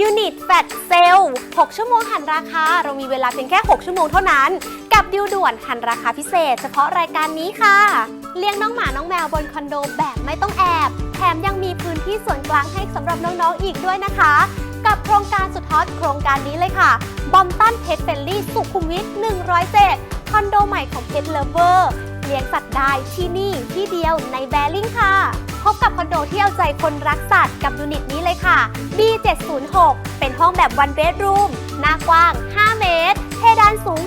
ยูนิตแฟตเซล6ชั่วโมงหันราคา เรามีเวลาเพียงแค่ 6 ชั่วโมงเท่านั้น กับดิวด่วนหันราคาพิเศษ เฉพาะรายการนี้ค่ะ เลี้ยงน้องหมาน้องแมวบนคอนโดแบบไม่ต้องแอบ แถมยังมีพื้นที่ส่วนกลางให้สำหรับน้องๆอีกด้วยนะคะ กับโครงการสุดฮอตโครงการนี้เลยค่ะ บอมตันเพ t เฟลลี่สุขุมวิท107 คอนโดใหม่ของเพ t เลเวอร์เลี้ยงสัตว์ได้ที่นี่ที่เดียวในแบริ่งค่ะ พบกับคอนโดที่เอาใจคนรักสัตว์กับยูนิตนี้เลยค่ะ B706 เป็นห้องแบบ one bedroom หน้ากว้าง 5 เมตร เพดานสูง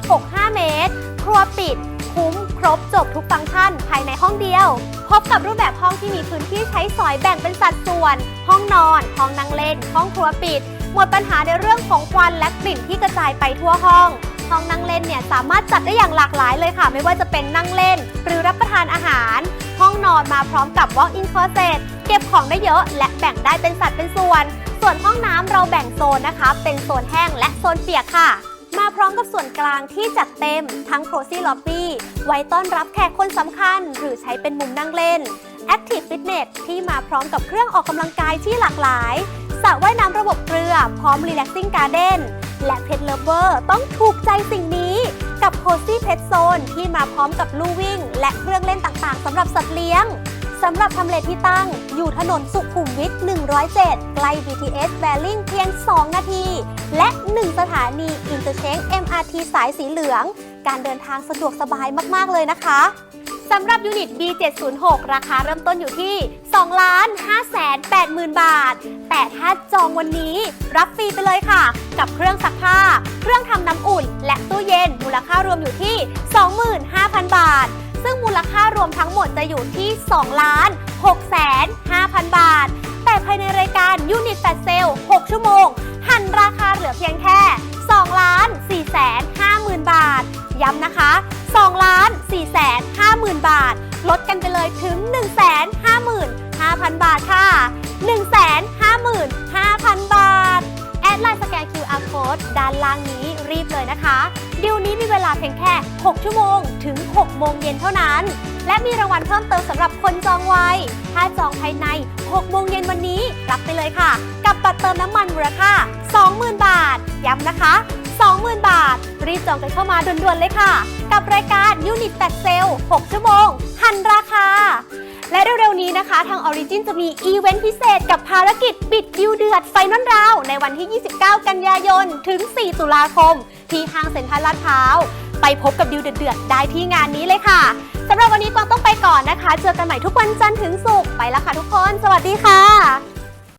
2.65 เมตร ครัวปิด คุ้ม ครบจบทุกฟังก์ชันภายในห้องเดียว พบกับรูปแบบห้องที่มีพื้นที่ใช้สอยแบ่งเป็นสัดส่วน ห้องนอน ห้องนั่งเล่น ห้องครัวปิด หมดปัญหาในเรื่องของควันและกลิ่นที่กระจายไปทั่วห้องห้องนั่งเล่นเนี่ยสามารถจัดได้อย่างหลากหลายเลยค่ะ ไม่ว่าจะเป็นนั่งเล่น หรือรับประทานอาหาร ห้องนอนมาพร้อมกับ walk-in closet เก็บของได้เยอะ และแบ่งได้เป็นสัดเป็นส่วน ส่วนห้องน้ำเราแบ่งโซนนะคะ เป็นโซนแห้งและโซนเปียกค่ะ มาพร้อมกับส่วนกลางที่จัดเต็ม ทั้ง cozy lobby ไว้ต้อนรับแขกคนสำคัญ หรือใช้เป็นมุมนั่งเล่น Active Fitness ที่มาพร้อมกับเครื่องออกกำลังกายที่หลากหลายสระว่ายน้ำระบบเกลือ พร้อม Relaxing Garden และ Pet Lover ต้องถูกใจสิ่งนี้ กับ Cozy Pet Zone ที่มาพร้อมกับลู่วิ่ง และเครื่องเล่นต่างๆสำหรับสัตว์เลี้ยงสำหรับทำเลที่ตั้ง อยู่ถนนสุขุมวิท 107 ใกล้ BTS แบริ่งเพียง 2 นาที และ 1 สถานีอินเตอร์เชง MRT สายสีเหลือง การเดินทางสะดวกสบายมาก ๆ เลยนะคะ สำหรับยูนิต B706 ราคาเริ่มต้นอยู่ที่ 2 ล้าน 5 8 0 0 0 0 บาท แต่ถ้าจองวันนี้รับฟรีไปเลยค่ะ กับเครื่องซักผ้า เครื่องทำน้ำอุ่น และตู้เย็น มูลค่ารวมอยู่ที่ 25,000 บาท ซึ่งมูลค่ารวมทั้งหมดจะอยู่ที่ 2 ล้าน6 5 0 0 0 บาท แต่ภายในรายการยูนิตแฟดเซล 6 ชั่วโมง หันราคาเหลือเพียงแค่2ล้าน4 5 0 0 0 0 บาท ย้ำนะคะ2ล้าน4 5 0 0 0 50,000 บาท ลดกันไปเลยถึง 1 5 5 0 0 0 บาทค่ะ 1 5 5 0 0 0 บาท แอดไลน์สแกน QR Code ด้านล่างนี้รีบเลยนะคะ ดิวนี้มีเวลาเพียงแค่ 6 ชั่วโมง ถึง 6 โมงเย็นเท่านั้น และมีรางวัลเพิ่มเติมสำหรับคนจองไวถ้าจองภายใน 6 โมงเย็นวันนี้ รับไปเลยค่ะ กับบัตรเติมน้ำมันมูลค่า 20,000 บาท ย้ำนะคะ รีบจองกันเข้ามาด่วนๆเลยค่ะ กับรายการ Unit 8เซล6ชั่วโมง หันราคา และเร็วๆนี้นะคะ ทาง Origin จะมีอีเวนต์พิเศษกับภารกิจปิดดิวเดือดไฟนอลราว ในวันที่ 29 กันยายน ถึง 4 ตุลาคม ที่ห้างเซ็นทรัลลาดพร้าว ไปพบกับดิวเดือดๆได้ที่งานนี้เลยค่ะสำหรับวันนี้กวางต้องไปก่อนนะคะ เจอกันใหม่ทุกวันจันทร์ถึงศุกร์ไปแล้วค่ะทุกคน สวัสดีค่ะ